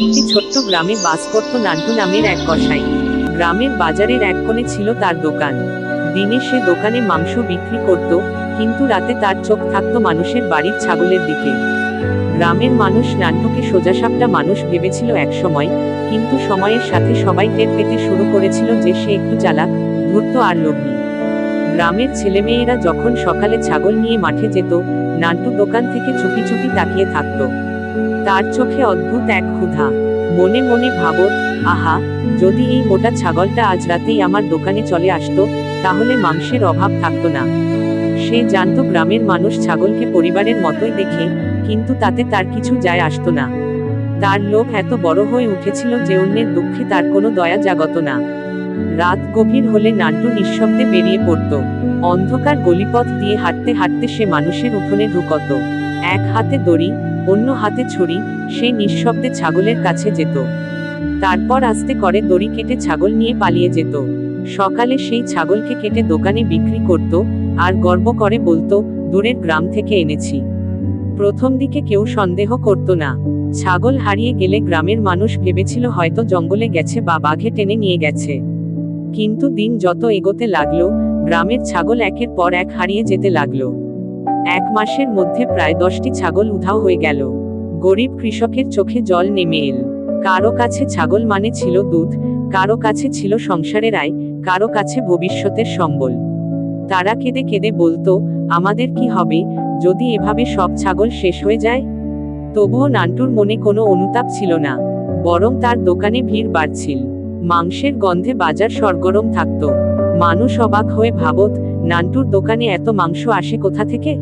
একটি ছোট্ট গ্রামে বাস করত নান্টু নামের এক কষাই গ্রামের বাজারের এক কোণে ছিল তার দোকান। দিনে সে দোকানে মাংস বিক্রি করত, কিন্তু রাতে তার চোখ থাকতো মানুষের বাড়ির ছাগলের দিকে। গ্রামের মানুষ নান্টুকে সোজাসাপটা মানুষ ভেবেছিল একসময়, কিন্তু সময়ের সাথে সবাই টের পেতে শুরু করেছিল যে সে একটু চালাক, ধূর্ত আর লোভী। গ্রামের ছেলেমেয়েরা যখন সকালে ছাগল নিয়ে মাঠে যেত নান্টু দোকান থেকে চুপি চুপি তাকিয়ে থাকতো। তার চোখে অদ্ভুত এক ক্ষুধা। মনে মনে ভাবত আহা, যদি এই মোটা ছাগলটা আজ রাতেই আমার দোকানে চলে আসতো, তাহলে মাংসের অভাব থাকতো না। সে জানতো গ্রামের মানুষ ছাগলকে পরিবারের মতোই দেখে, কিন্তু তাতে তার কিছু যায় আসতো না। তার লোক এত বড় হয়ে উঠেছিল যে অন্যের দুঃখে তার কোনো দয়া জাগত না। রাত গভীর হলে নান্টু নিঃশব্দে বেরিয়ে পড়তো। অন্ধকার গলিপথ দিয়ে হাঁটতে হাঁটতে সে মানুষের উঠোনে ঢুকত। এক হাতে দড়ি অন্য হাতে ছুরি, সে নিঃশব্দে ছাগলের কাছে যেত। তারপর আস্তে করে দড়ি কেটে ছাগল নিয়ে পালিয়ে যেত। সকালে সেই ছাগলকে কেটে দোকানে বিক্রি করত আর গর্ব করে বলতো, দূরের গ্রাম থেকে এনেছি। প্রথম দিকে কেউ সন্দেহ করত না। ছাগল হারিয়ে গেলে গ্রামের মানুষ ভেবেছিল হয়তো জঙ্গলে গেছে বা বাঘে টেনে নিয়ে গেছে। কিন্তু দিন যত এগোতে লাগল, গ্রামের ছাগল একের পর এক হারিয়ে যেতে লাগল। এক মাসের মধ্যে প্রায় দশটি ছাগল উধাও হয়ে গেল। গরিব কৃষকের চোখে জল নেমে এল। কারও কাছে ছাগল মানে ছিল দুধ, কারও কাছে ছিল সংসারের আয়, কারও কাছে ভবিষ্যতের সম্বল। তারা কেঁদে কেঁদে বলতো, আমাদের কি হবে, যদি এভাবে সব ছাগল শেষ হয়ে যায়? তবুও নান্টুর মনে কোনো অনুতাপ ছিল না, বরং তার দোকানে ভিড় বাড়ছিল। মাংসের গন্ধে বাজার সরগরম থাকতো। মানুষ অবাক হয়ে ভাবত নান্টুর দোকানে এত মাংস আসে কোথা থেকে?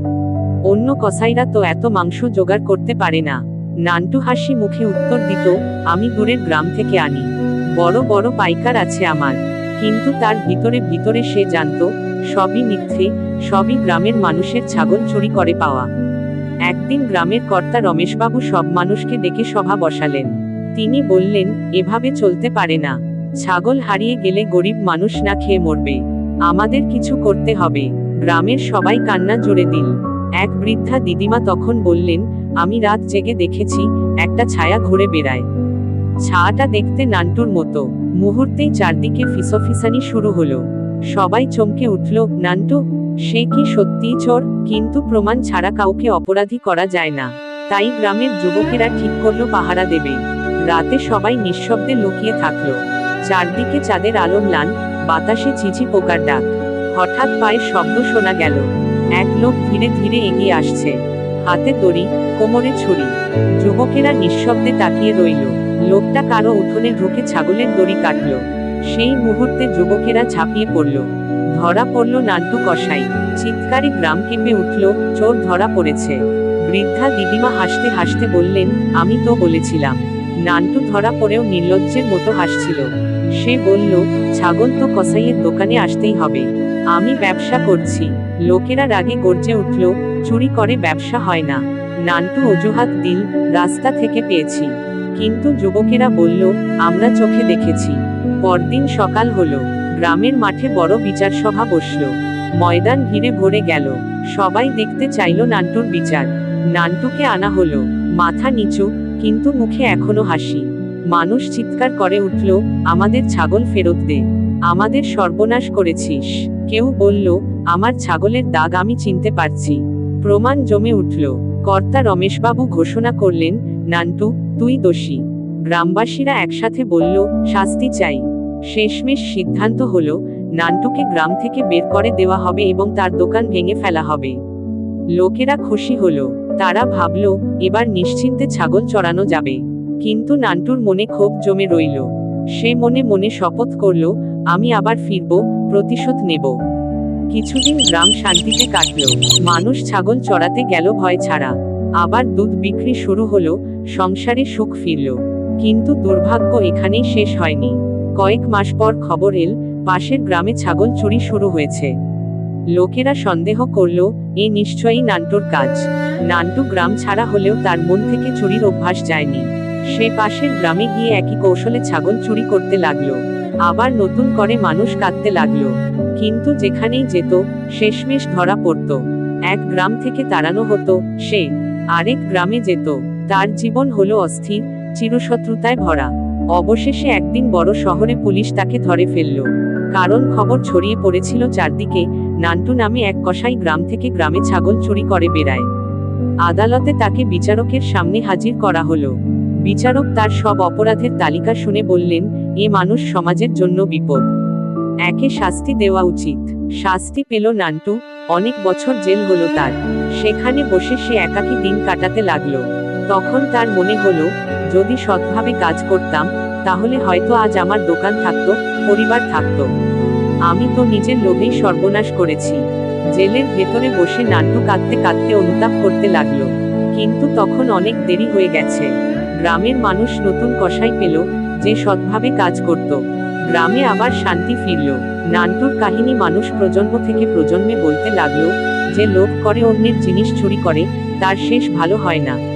অন্য কসাইরা তো এত মাংস জোগাড় করতে পারে না। নান্টু হাসি মুখে উত্তর দিত, আমি দূরের গ্রাম থেকে আনি। বড় বড় পাইকার আছে আমার। কিন্তু তার ভিতরে ভিতরে সে জানত, সবই মিথ্যে, সবই গ্রামের মানুষের ছাগল চুরি করে পাওয়া। একদিন গ্রামের কর্তা রমেশবাবু সব মানুষকে ডেকে সভা বসালেন। তিনি বললেন, এভাবে চলতে পারে না। ছাগল হারিয়ে গেলে গরিব মানুষ না খেয়ে মরবে। আমাদের কিছু করতে হবে। গ্রামের সবাই কান্না জুড়ে দিল। এক বৃদ্ধা দিদিমা তখন বললেন, আমি রাত জেগে দেখেছি, একটা ছায়া ঘুরে বেড়ায়। ছায়াটা দেখতে নান্টুর মতো। মুহূর্তেই চারদিকে ফিসফিসানি শুরু হলো। সবাই চমকে উঠল, নান্টু, সে কি সত্যিই চোর? কিন্তু প্রমাণ ছাড়া কাউকে অপরাধী করা যায় না। তাই গ্রামের যুবকেরা ঠিক করল পাহারা দেবে। রাতে সবাই নিঃশব্দে লুকিয়ে থাকল। চারদিকে চাঁদের আলো ম্লান বাতাসে চিচি পোকার ডাক। হঠাৎ পায়ের শব্দ শোনা গেল। এক লোক ধীরে ধীরে এগিয়ে আসছে। হাতে দড়ি, কোমরে ছুরি। যুবকেরা নিঃশব্দে তাকিয়ে রইল। লোকটা কারও উঠোনে ঢুকে ছাগলের দড়ি কাটল। সেই মুহূর্তে যুবকেরা ঝাঁপিয়ে পড়ল। ধরা পড়ল নান্টু কষাই চিৎকারে গ্রাম কেঁপে উঠল, চোর ধরা পড়েছে। বৃদ্ধা দিদিমা হাসতে হাসতে বললেন, আমি তো বলেছিলাম। নান্টু ধরা পড়েও নির্লজ্জের মতো হাসছিল। সে বলল, ছাগল তো কসাইয়ের দোকানে আসতেই হবে। আমি ব্যবসা করছি। লোকেরা রাগে গর্জে উঠল, চুরি করে ব্যবসা হয় না। নান্টু অজুহাত দিল, রাস্তা থেকে পেয়েছি। কিন্তু যুবকেরা বলল, আমরা চোখে দেখেছি। পরদিন সকাল হলো, গ্রামের মাঠে বড় বিচার সভা বসল। ময়দান ঘিরে ভরে গেল, সবাই দেখতে চাইল নান্টুর বিচার। নান্টুকে আনা হলো, মাথা নিচু, কিন্তু মুখে এখনও হাসি। মানুষ চিৎকার করে উঠল, আমাদের ছাগল ফেরত দে। আমাদের সর্বনাশ করেছিস। কেউ বলল, আমার ছাগলের দাগ আমি চিনতে পারছি। প্রমাণ জমে উঠল। কর্তা রমেশবাবু ঘোষণা করলেন, নান্টু, তুই দোষী। গ্রামবাসীরা একসাথে বলল, শাস্তি চাই। শেষমেশ সিদ্ধান্ত হল, নান্টুকে গ্রাম থেকে বের করে দেওয়া হবে এবং তার দোকান ভেঙে ফেলা হবে। লোকেরা খুশি হল। তারা ভাবল, এবার নিশ্চিন্তে ছাগল চড়ানো যাবে। কিন্তু নান্টুর মনে ক্ষোভ জমে রইল। সে মনে মনে শপথ করল, আমি আবার ফিরব, প্রতিশোধ নেব। কিছুদিন গ্রাম শান্তিতে কাটল। মানুষ ছাগল চড়াতে গেল ভয় ছাড়া। আবার দুধ বিক্রি শুরু হলো, সংসারে সুখ ফিরল। কিন্তু দুর্ভাগ্য এখানেই শেষ হয়নি। কয়েক মাস পর খবর এল, পাশের গ্রামে ছাগল চুরি শুরু হয়েছে। লোকেরা সন্দেহ করল, এ নিশ্চয়ই নান্টুর কাজ। নান্টু গ্রাম ছাড়া হলেও তার মন থেকে চুরির অভ্যাস যায়নি। সে পাশের গ্রামে গিয়ে একই কৌশলে ছাগল চুরি করতে লাগল। আবার নতুন করে মানুষ কাঁদতে লাগল। কিন্তু যেখানেই যেত, শেষমেশ ধরা পড়ত। এক গ্রাম থেকে তাড়ানো হতো, সে আরেক গ্রামে যেত। তার জীবন হলো অস্থির, চিরশত্রুতায় ভরা। অবশেষে একদিন বড় শহরে পুলিশ তাকে ধরে ফেলল। কারণ খবর ছড়িয়ে পড়েছিল চারদিকে, নান্টু নামে এক কষাই গ্রাম থেকে গ্রামে ছাগল চুরি করে বেড়ায়। আদালতে তাকে বিচারকের সামনে হাজির করা হলো। বিচারক তার সব অপরাধের তালিকা শুনে বললেন, এ মানুষ সমাজের জন্য বিপদ। একে শাস্তি দেওয়া উচিত। শাস্তি পেল নান্টু, অনেক বছর জেল হলো তার। সেখানে বসে সে একাকী দিন কাটাতে লাগল। তখন তার মনে হলো, যদি সৎভাবে কাজ করতাম, তাহলে হয়তো আজ আমার দোকান থাকতো, পরিবার থাকতো। আমি তো নিজের লোভেই সর্বনাশ করেছি। জেলের ভেতরে বসে নান্টু কাঁদতে কাঁদতে অনুতাপ করতে লাগল। কিন্তু তখন অনেক দেরি হয়ে গেছে। গ্রামের মানুষ নতুন কষাই পেল, যে সৎভাবে কাজ করত। গ্রামে আবার শান্তি ফিরল। নান্টুর কাহিনী মানুষ প্রজন্ম থেকে প্রজন্মে বলতে লাগল, যে লোভ করে অন্যের জিনিস চুরি করে, তার শেষ ভালো হয় না।